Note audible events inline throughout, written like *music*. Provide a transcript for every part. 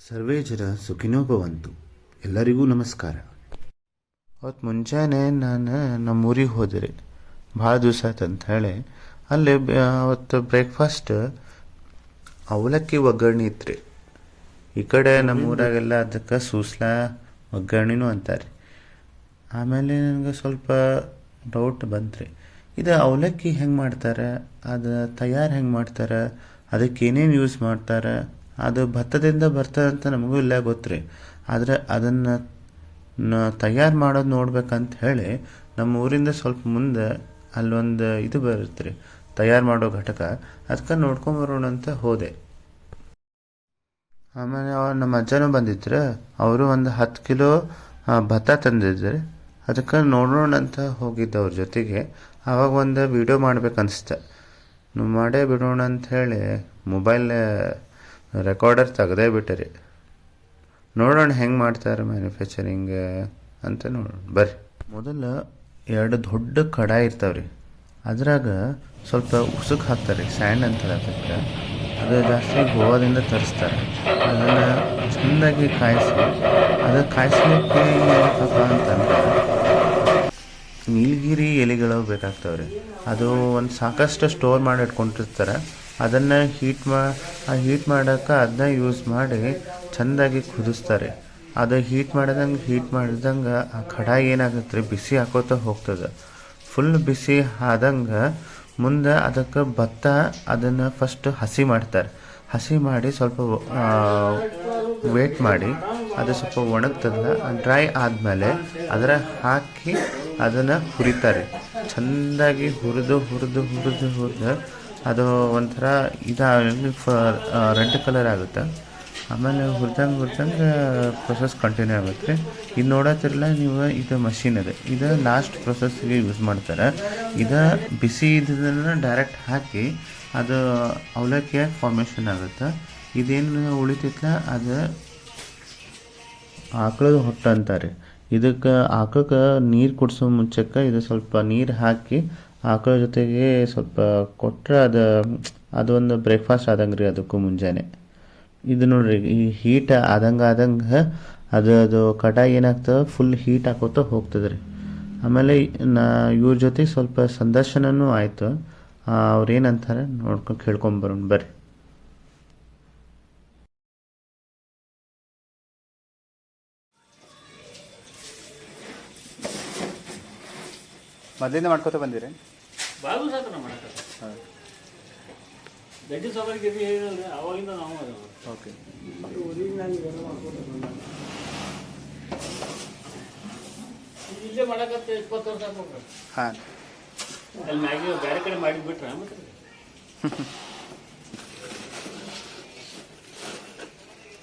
ಸರ್ವೇ ಜನ ಸುಖಿನೋ ಭವಂತು ಎಲ್ಲರಿಗೂ ನಮಸ್ಕಾರ. ಅವತ್ತು ಮುಂಜಾನೆ ನಾನು ನಮ್ಮೂರಿಗೆ ಹೋದೆ ರೀ ಭಾಳ ದಿವಸ ಆಯ್ತು ಅಂತ ಹೇಳಿ, ಅಲ್ಲಿ ಅವತ್ತು ಬ್ರೇಕ್ಫಾಸ್ಟ್ ಅವಲಕ್ಕಿ ಒಗ್ಗರಣೆ ಇತ್ತು ರೀ ಈ ಕಡೆ ನಮ್ಮ ಊರಾಗೆಲ್ಲ ಅದಕ್ಕೆ ಸೂಸ್ಲಾ ಒಗ್ಗರಣೆನೂ ಅಂತಾರೆ. ಆಮೇಲೆ ನನಗೆ ಸ್ವಲ್ಪ ಡೌಟ್ ಬಂತ್ರಿ. ಇದು ಅವಲಕ್ಕಿ ಹೆಂಗೆ ಮಾಡ್ತಾರೆ? ಅದು ತಯಾರು ಹೆಂಗೆ ಮಾಡ್ತಾರೆ? ಅದಕ್ಕೆ ಏನೇನು ಯೂಸ್ ಮಾಡ್ತಾರೆ? ಅದು ಭತ್ತದಿಂದ ಬರ್ತದೆ ಅಂತ ನಮಗೂ ಇಲ್ಲ ಗೊತ್ತ್ರಿ. ಆದರೆ ಅದನ್ನು ತಯಾರು ಮಾಡೋದು ನೋಡ್ಬೇಕಂತ ಹೇಳಿ ನಮ್ಮ ಊರಿಂದ ಸ್ವಲ್ಪ ಮುಂದೆ ಅಲ್ಲೊಂದು ಇದು ಬರುತ್ತೆ ರೀ ತಯಾರು ಮಾಡೋ ಘಟಕ. ಅದಕ್ಕೆ ನೋಡ್ಕೊಂಬರೋಣ ಅಂತ ಹೋದೆ. ಆಮೇಲೆ ನಮ್ಮ ಅಜ್ಜನೂ ಬಂದಿದ್ರು. ಅವರು ಒಂದು ಹತ್ತು ಕಿಲೋ ಭತ್ತ ತಂದಿದ್ರು. ಅದಕ್ಕೆ ನೋಡೋಣ ಅಂತ ಹೋಗಿದ್ದೆ ಅವ್ರ ಜೊತೆಗೆ. ಆವಾಗ ಒಂದು ವಿಡಿಯೋ ಮಾಡ್ಬೇಕು ನೀವು ಮಾಡೇ ಬಿಡೋಣ ಅಂತ ಹೇಳಿ, ಮೊಬೈಲ್ ರೆಕಾರ್ಡರ್ ತೆಗ್ದೇ ಬಿಟ್ಟರಿ. ನೋಡೋಣ ಹೆಂಗೆ ಮಾಡ್ತಾರೆ ಮ್ಯಾನುಫ್ಯಾಕ್ಚರಿಂಗ್ ಅಂತ ನೋಡೋಣ. ಬರ್ರಿ. ಮೊದಲ ಎರಡು ದೊಡ್ಡ ಕಡಾಯಿ ಇರ್ತಾವೆ ರೀ ಅದ್ರಾಗ ಸ್ವಲ್ಪ ಉಸುಕ್ ಹಾಕ್ತಾರೆ ಸ್ಯಾಂಡ್ ಅಂತ ಅದಕ್ಕೆ ಅದು ಜಾಸ್ತಿ ಗೋವಾದಿಂದ ತರಿಸ್ತಾರೆ. ಅದನ್ನು ಚೆಂದಾಗಿ ಕಾಯಿಸಿ, ಅದು ಕಾಯಿಸ್ಲಿಕ್ಕೆ ಏನಪ್ಪ ಅಂತಂದ್ರೆ ನೀಲಗಿರಿ ಎಲೆಗಳು ಬೇಕಾಗ್ತವೆ ರೀ ಅದು ಒಂದು ಸಾಕಷ್ಟು ಸ್ಟೋರ್ ಮಾಡಿ ಇಟ್ಕೊಂಡಿರ್ತಾರೆ. ಅದನ್ನು ಹೀಟ್ ಮಾ ಹೀಟ್ ಮಾಡೋಕೆ ಅದನ್ನ ಯೂಸ್ ಮಾಡಿ ಚೆಂದಾಗಿ ಕುದಿಸ್ತಾರೆ. ಅದು ಹೀಟ್ ಮಾಡಿದಂಗೆ ಹೀಟ್ ಮಾಡಿದಂಗೆ ಆ ಕಡಾಯಿ ಏನಾಗುತ್ತೆ ರೀ ಬಿಸಿ ಹಾಕೋತ ಹೋಗ್ತದೆ. ಫುಲ್ ಬಿಸಿ ಆದಂಗೆ ಮುಂದೆ ಅದಕ್ಕೆ ಭತ್ತ ಅದನ್ನು ಫಸ್ಟ್ ಹಸಿ ಮಾಡ್ತಾರೆ. ಹಸಿ ಮಾಡಿ ಸ್ವಲ್ಪ ವೇಟ್ ಮಾಡಿ. ಅದು ಸ್ವಲ್ಪ ಒಣಗ್ತದ. ಡ್ರೈ ಆದಮೇಲೆ ಅದರ ಹಾಕಿ ಅದನ್ನು ಹುರಿತಾರೆ. ಚೆಂದಾಗಿ ಹುರಿದು ಹುರಿದು ಹುರಿದು ಹುರಿದು ಅದು ಒಂಥರ ಇದು ರೆಡ್ ಕಲರ್ ಆಗುತ್ತೆ. ಆಮೇಲೆ ಹುರಿದಂಗೆ ಹುರಿದಂಗೆ ಪ್ರೊಸೆಸ್ ಕಂಟಿನ್ಯೂ ಆಗುತ್ತೆ. ಇದು ನೋಡತ್ತಿರಲ್ಲ, ನೀವು ಇದು ಮಷಿನ್ ಇದೆ ಇದು ಲಾಸ್ಟ್ ಪ್ರೊಸೆಸ್ಗೆ ಯೂಸ್ ಮಾಡ್ತಾರೆ. ಇದು ಬಿಸಿ ಇದನ್ನು ಡೈರೆಕ್ಟ್ ಹಾಕಿ ಅದು ಅವಲಕ್ಕಿಯ ಫಾರ್ಮೇಷನ್ ಆಗುತ್ತೆ. ಇದೇನು ಉಳಿತೈತಲ್ಲ ಅದು ಆಕಳದ ಹೊಟ್ಟು ಅಂತಾರೆ ಇದಕ್ಕೆ ಆಕಳಕ್ಕೆ ನೀರು ಕುಡಿಸೋ ಮುಂಚೆಕ್ಕೆ ಇದು ಸ್ವಲ್ಪ ನೀರು ಹಾಕಿ ಆಕಳ ಜೊತೆಗೆ ಸ್ವಲ್ಪ ಕೊಟ್ಟರೆ ಅದು, ಅದೊಂದು ಬ್ರೇಕ್ಫಾಸ್ಟ್ ಆದಂಗೆ ರೀ ಅದಕ್ಕೂ ಮುಂಜಾನೆ. ಇದು ನೋಡ್ರಿ, ಈ ಹೀಟ್ ಆದಂಗೆ ಆದಂಗೆ ಅದು ಅದು ಕಟಾಯಿ ಏನಾಗ್ತದೆ? ಫುಲ್ ಹೀಟ್ ಹಾಕೋತ ಹೋಗ್ತದೆ ರೀ. ಆಮೇಲೆ ನಾ, ಇವ್ರ ಜೊತೆ ಸ್ವಲ್ಪ ಸಂದರ್ಶನವೂ ಆಯಿತು. ಅವ್ರು ಏನಂತಾರೆ ನೋಡ್ಕೊಂಡು ಕೇಳ್ಕೊಂಬರೋಣ ಬರ್ರಿ. ಮೊದಲಿಂದ ಮಾಡ್ಕೋತ ಬಂದಿರಿ? ಬಾಬು ಸಾಕು ನಾವು ಮಾಡಕ್ಕೆ ಗಡ್ಡಿ ಸವಾರಿ ಗಿರಿ ಹೇಳಿದ್ರೆ ಅವಾಗಿಂದ ನಾವು ಅದಾವ ಓಕೆ. ಇಲ್ಲೇ ಮಾಡಕತ್ತೆ ಇಪ್ಪತ್ತು ವರ್ಷ ಆಗ್ಬೇಕು ಹಾಂ. ಅಲ್ಲಿ ಮ್ಯಾಗಿ ಬೇರೆ ಕಡೆ ಮಾಡಿಬಿಟ್ರೆ ಮತ್ತೆ? *laughs*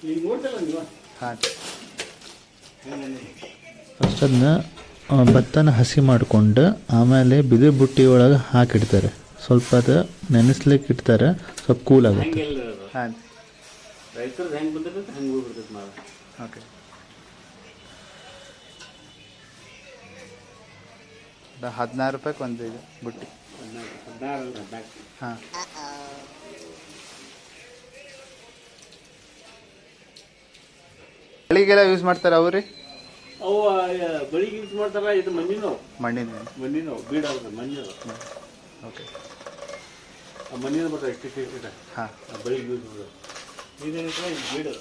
ಈಗ ನೋಡ್ತಲ್ಲ ನೀವು. ಹಾಂ. ಫಸ್ಟ್ ಅದನ್ನ ಭತ್ತನ ಹಸಿ ಮಾಡಿಕೊಂಡು ಆಮೇಲೆ ಬಿದಿರು ಬುಟ್ಟಿ ಒಳಗೆ ಹಾಕಿಡ್ತಾರೆ. ಸ್ವಲ್ಪ ಅದು ನೆನೆಸ್ಲಿಕ್ಕೆ ಇಡ್ತಾರೆ ಸ್ವಲ್ಪ ಕೂಲ್ ಆಗುತ್ತೆ. ಹಾಂ. ಓಕೆ. ಹದಿನಾರು ರೂಪಾಯಿಗೆ ಒಂದು ಇದು ಬುಟ್ಟಿ. ಹಾಂ. ಬೆಳಿಗ್ಗೆಲ್ಲ ಯೂಸ್ ಮಾಡ್ತಾರೆ ಅವ್ರಿ? ಅವು ಬಳಿ ಯೂಸ್ ಮಾಡ್ತಾರ? ಇದು ಮಣ್ಣಿನೋ ಮಣ್ಣಿನ ಮಣ್ಣಿನೋ ಬೀಡ ಅವ್ರದ್ದು ಮಣ್ಣಿನವು ಓಕೆ. ಆ ಮಣ್ಣಿನ ಬರ್ತಾರೆ ಎಷ್ಟು ಇಷ್ಟು ಹಾಂ. ಬಳಿ ಬಳಿಗೆ ಯೂಸ್ ಮಾಡೋದು ಇದೇನಂದ್ರೆ ಇದು ಬೀಡು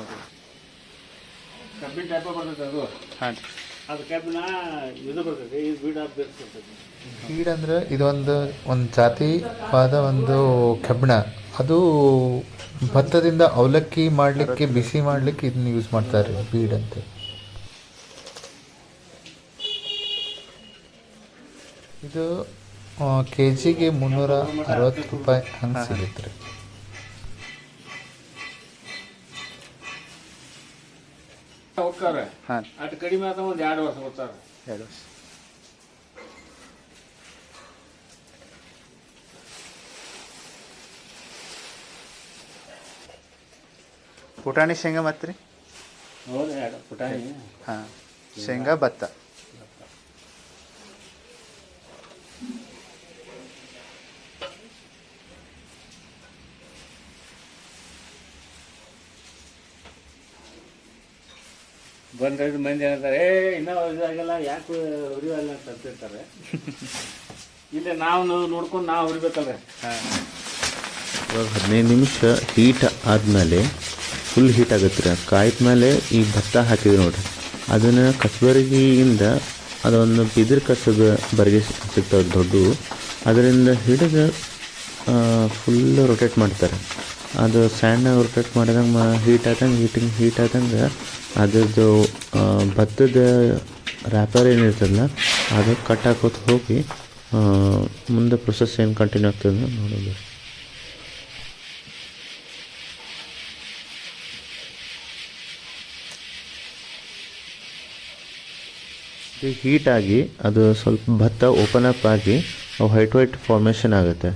ಓಕೆ. ಕಬ್ಬಿನ ಟೈಪ ಬರ್ತೈತೆ ಅದು. ಹಾಂ. ಅದು ಕಬ್ಬಿನ ಇದು ಬರ್ತೈತೆ ಇದು ಬೀಡ ಬರ್ತೈತೆ. ಬೀಡ್ ಅಂದ್ರೆ ಇದೊಂದು ಒಂದು ಜಾತಿವಾದ ಒಂದು ಕಬ್ಬಿಣ. ಅದು ಭತ್ತದಿಂದ ಅವಲಕ್ಕಿ ಮಾಡಲಿಕ್ಕೆ ಬಿಸಿ ಮಾಡ್ಲಿಕ್ಕೆ ಇದನ್ನ ಯೂಸ್ ಮಾಡ್ತಾರೆ ಬೀಡ್ ಅಂತ. ಇದು ಕೆ ಜಿಗೆ ಮುನ್ನೂರ ಅರವತ್ತು ರೂಪಾಯಿ ಹಂಗೆ ಸಿಗುತ್ತೆ ರೀ. ಹೋಗ್ತಾರೆ. ಹಾಂ. ಅಷ್ಟು ಕಡಿಮೆ ಒಂದು ಎರಡು ವರ್ಷ ಹೋಗ್ತಾರೆ. ಎರಡು ವರ್ಷ. ಪುಟಾಣಿ ಶೇಂಗಾ ಮತ್ತು ರೀ? ಪುಟಾಣಿ. ಹಾಂ. ಶೇಂಗಾ ಭತ್ತ. ಬಂದ್ರೆ ಮಂದಿ ಏನಂತಾರೆ ಏ, ಇನ್ನೂ ಇದಾಗಲ್ಲ, ಯಾಕೆ ಹುರಿಯಲ್ಲ ಅಂತ ಅಂತಿರ್ತಾರೆ. ಇಲ್ಲ ನಾವು ನೋಡ್ಕೊಂಡು ನಾವು ಹುರಿಬೇಕಲ್ಲ ಇವಾಗ ಹದಿನೈದು ನಿಮಿಷ ಹೀಟ್ ಆದಮೇಲೆ ಫುಲ್ ಹೀಟ್ ಆಗುತ್ತೆ ರೀ. ಕಾಯ್ದ್ಮೇಲೆ ಈ ಭತ್ತ ಹಾಕಿದ್ವಿ ನೋಡ್ರಿ. ಅದನ್ನು ಕಸಬರಿಗೆಯಿಂದ ಅದೊಂದು ಬಿದಿರು ಕಸದ ಬರಿಗೆ ಸಿಗ್ತಾವೆ ದೊಡ್ಡವು ಅದರಿಂದ ಹಿಡಿದು ಫುಲ್ ರೊಟೇಟ್ ಮಾಡ್ತಾರೆ. ಅದು ಸಣ್ಣ ರೊಟೇಟ್ ಮಾಡಿದಂಗೆ ಹೀಟ್ ಆದಂಗೆ ಹೀಟಿಂಗ್ ಹೀಟ್ ಆದಂಗೆ ಅದರದ್ದು ಭತ್ತದ ರ್ಯಾಪರ್ ಏನಿರ್ತದಲ್ಲ, ಅದು ಕಟ್ ಹಾಕೋತ ಹೋಗಿ ಮುಂದೆ ಪ್ರೊಸೆಸ್ ಏನು ಕಂಟಿನ್ಯೂ ಆಗ್ತದೆ ನೋಡೋದು. ಹೀಟ್ ಆಗಿ, ಅದು ಸ್ವಲ್ಪ ಭತ್ತ ಓಪನ್ ಅಪ್ ಆಗಿ ವೈಟ್ ವೈಟ್ ಫಾರ್ಮೇಷನ್ ಆಗುತ್ತೆ.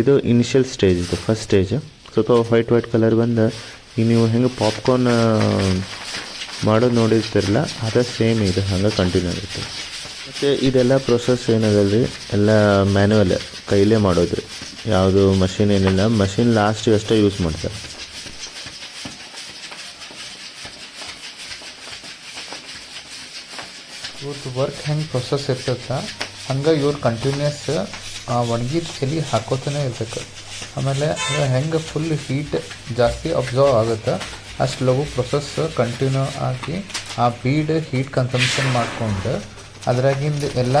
ಇದು ಇನಿಷಿಯಲ್ ಸ್ಟೇಜ್ ಇದು ಫಸ್ಟ್ ಸ್ಟೇಜ್ ಸ್ವಲ್ಪ ವೈಟ್ ವೈಟ್ ಕಲರ್ ಬಂದು, ಈಗ ನೀವು ಹೆಂಗೆ ಪಾಪ್ಕಾರ್ನ್ ಮಾಡೋದು ನೋಡಿರ್ತಿರಲ್ಲ, ಅದೇ ಸೇಮ್ ಇದು, ಹಂಗೆ ಕಂಟಿನ್ಯೂ ಆಗುತ್ತೆ. ಮತ್ತು ಇದೆಲ್ಲ ಪ್ರೊಸೆಸ್ ಏನದಲ್ಲ ಎಲ್ಲ ಮ್ಯಾನ್ಯುವಲ್ ಕೈಲೇ ಮಾಡೋದು. ಯಾವುದು ಮಷಿನ್ ಏನಿಲ್ಲ ಮಷಿನ್ ಲಾಸ್ಟ್ ಅಷ್ಟೇ ಯೂಸ್ ಮಾಡ್ತಾರೆ. ಇವ್ರದ್ದು ವರ್ಕ್ ಹೆಂಗೆ ಪ್ರೊಸೆಸ್ ಇರ್ತೈತೆ, ಹಂಗೆ ಇವ್ರು ಕಂಟಿನ್ಯೂಸ್ ಒಣಗಿದ ಎಲೆ ಹಾಕೋತಾನೆ ಇರ್ಬೇಕು. ಆಮೇಲೆ ಅದು ಹೆಂಗೆ ಫುಲ್ ಹೀಟ್ ಜಾಸ್ತಿ ಅಬ್ಸರ್ವ್ ಆಗುತ್ತೆ, ಅಷ್ಟು ಲಘು ಪ್ರೊಸೆಸ್ ಕಂಟಿನ್ಯೂ ಆಗಿ ಆ ಬೀಡ್ ಹೀಟ್ ಕನ್ಸಂಪ್ಷನ್ ಮಾಡ್ಕೊಂಡು ಅದ್ರಾಗಿಂದ ಎಲ್ಲ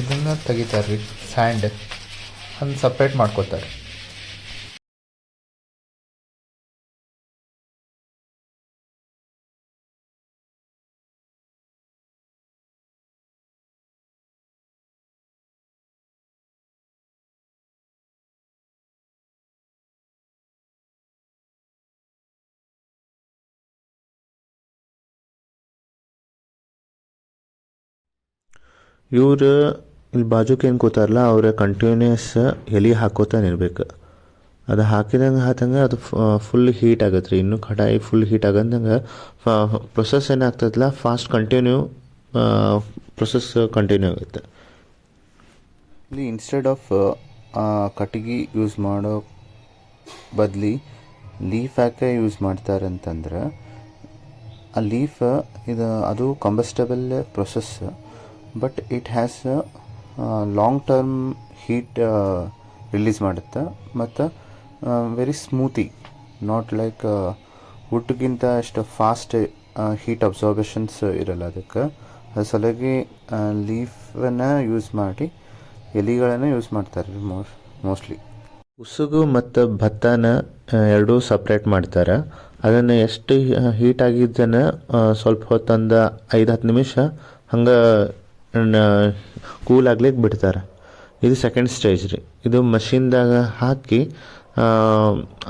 ಇದನ್ನು ತೆಗಿತಾರೆ ರೀ ಸ್ಯಾಂಡ್ ಅದನ್ನು ಸಪ್ರೇಟ್ ಮಾಡ್ಕೋತಾರೆ. ಇವರು ಇಲ್ಲಿ ಬಾಜುಕ್ ಏನು ಕೂತಾರಲ್ಲ ಅವ್ರ ಕಂಟಿನ್ಯೂಸ್ ಎಲೆ ಹಾಕೋತಾನೆ ಇರ್ಬೇಕು ಅದು ಹಾಕಿದಂಗೆ ಹಾಕಂಗೆ ಅದು ಫುಲ್ ಹೀಟ್ ಆಗತ್ತೆ ರೀ ಇನ್ನೂ ಕಡಾಯಿ ಫುಲ್ ಹೀಟ್ ಆಗಂದಂಗೆ ಪ್ರೊಸೆಸ್ ಏನಾಗ್ತದಲ್ಲ ಫಾಸ್ಟ್ ಕಂಟಿನ್ಯೂ ಪ್ರೊಸೆಸ್ ಕಂಟಿನ್ಯೂ ಆಗುತ್ತೆ. ಇಲ್ಲಿ ಇನ್ಸ್ಟೆಡ್ ಆಫ್ ಕಟ್ಟಿಗೆ ಯೂಸ್ ಮಾಡೋ ಬದಲಿ ಲೀಫ್ ಯಾಕೆ ಯೂಸ್ ಮಾಡ್ತಾರೆ ಅಂತಂದ್ರೆ ಆ ಲೀಫ್ ಇದು, ಅದು combustible process but it has long term heat release ಮಾಡುತ್ತೆ. ಮತ್ತು ವೆರಿ ಸ್ಮೂತಿ ನಾಟ್ ಲೈಕ್ ವುಡ್ಗಿಂತ ಅಷ್ಟು ಫಾಸ್ಟ್ ಹೀಟ್ ಅಬ್ಸಾರ್ಬೇಷನ್ಸ್ ಇರಲ್ಲ ಅದಕ್ಕೆ. ಅದ್ರ ಸಲುವಾಗಿ ಲೀಫನ್ನು ಯೂಸ್ ಮಾಡಿ, ಎಲೆಗಳನ್ನು ಯೂಸ್ ಮಾಡ್ತಾರೆ ಮೋರ್ ಮೋಸ್ಟ್ಲಿ ಉಸುಗು ಮತ್ತು ಭತ್ತನ ಎರಡೂ ಸಪ್ರೇಟ್ ಮಾಡ್ತಾರೆ. ಅದನ್ನು ಎಷ್ಟು ಹೀಟ್ ಆಗಿದ್ದನ್ನು ಸ್ವಲ್ಪ ಹೊತ್ತಂದ ಐದು ಹತ್ತು ನಿಮಿಷ ಹಂಗೆ ಕೂಲ್ ಆಗ್ಲಿಕ್ಕೆ ಬಿಡ್ತಾರೆ. ಇದು ಸೆಕೆಂಡ್ ಸ್ಟೇಜ್ ರೀ. ಇದು ಮಷಿನ್ದಾಗ ಹಾಕಿ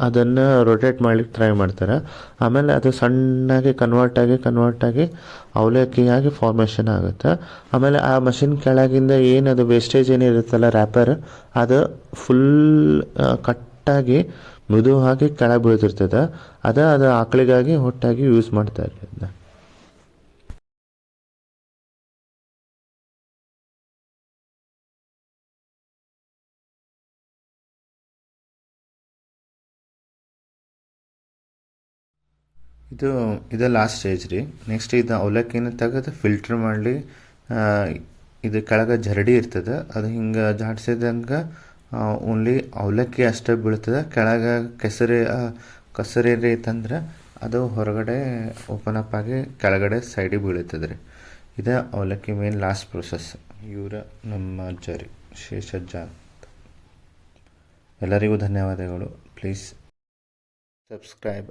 ಅದನ್ನು ರೊಟೇಟ್ ಮಾಡ್ಲಿಕ್ಕೆ ಟ್ರೈ ಮಾಡ್ತಾರೆ. ಆಮೇಲೆ ಅದು ಸಣ್ಣಗೆ ಕನ್ವರ್ಟ್ ಆಗಿ ಕನ್ವರ್ಟ್ ಆಗಿ ಅವಲಕ್ಕಿಯಾಗಿ ಫಾರ್ಮೇಷನ್ ಆಗುತ್ತೆ. ಆಮೇಲೆ ಆ ಮಷಿನ್ ಕೆಳಗಿಂದ ಏನು ಅದು ವೇಸ್ಟೇಜ್ ಏನಿರುತ್ತಲ್ಲ ರ್ಯಾಪರ್ ಅದು ಫುಲ್ ಕಟ್ಟಾಗಿ ಮೃದುವಾಗಿ ಕೆಳಗೆ ಬೀಳ್ತಿರ್ತದೆ. ಅದು ಅದು ಆಕಳಿಗಾಗಿ ಹೊಟ್ಟಾಗಿ ಯೂಸ್ ಮಾಡ್ತಾರೆ ಅದನ್ನ ಇದು ಇದು ಲಾಸ್ಟ್ ಸ್ಟೇಜ್ ರೀ. ನೆಕ್ಸ್ಟ್ ಇದು ಅವಲಕ್ಕಿನ ತೆಗೆದು ಫಿಲ್ಟ್ರ್ ಮಾಡಲಿ. ಇದು ಕೆಳಗೆ ಜರಡಿ ಇರ್ತದೆ. ಅದು ಹಿಂಗೆ ಜಾಡಿಸಿದಂಗೆ ಓನ್ಲಿ ಅವಲಕ್ಕಿ ಅಷ್ಟೇ ಬೀಳ್ತದೆ. ಕೆಳಗೆ ಕೆಸರಿ ಕಸರಿ ಐತಂದ್ರೆ ಅದು ಹೊರಗಡೆ ಓಪನ್ ಅಪ್ ಆಗಿ ಕೆಳಗಡೆ ಸೈಡಿಗೆ ಬೀಳುತ್ತದೆ ರೀ. ಇದು ಅವಲಕ್ಕಿ ಮೇನ್ ಲಾಸ್ಟ್ ಪ್ರೊಸೆಸ್ ಇವರ ನಮ್ಮ ಜರಿ, ಶೇಷಜ್ಜ ಎಲ್ಲರಿಗೂ ಧನ್ಯವಾದಗಳು. Please subscribe